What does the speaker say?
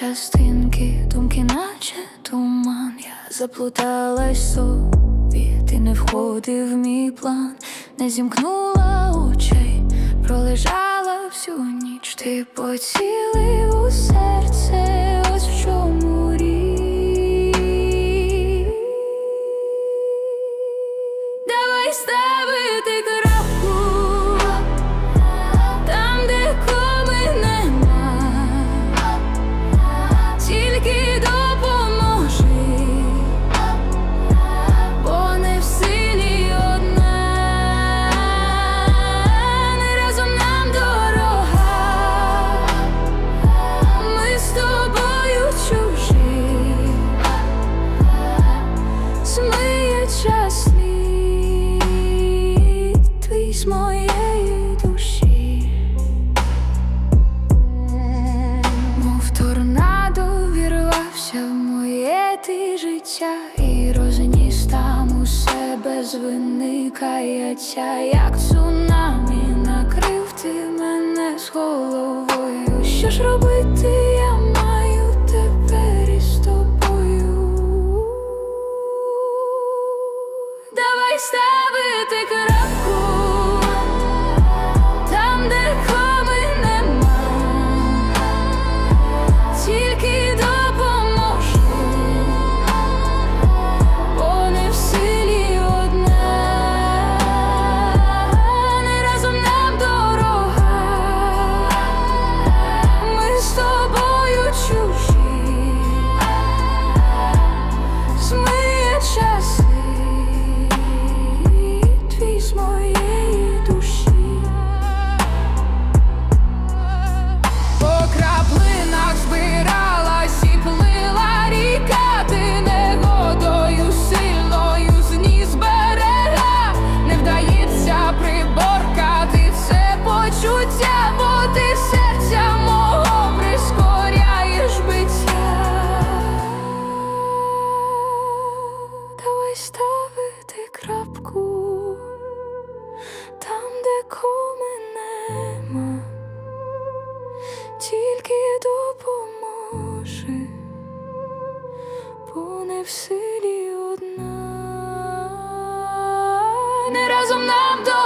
частинки, думки, наче туман. Я заплуталась собі, ти не входив в мій план, не зімкнула очей, пролежала всю ніч, ти поцілив у серце, ось в чому річ. Давай ставити ти життя і розніс там усе без вини як цунамі накрив ти мене з головою. Що ж робити я маю тепер із тобою? Давай ставити крапку там, де коми нема, тільки допоможи, бо не в силі одна, не разом нам дорога,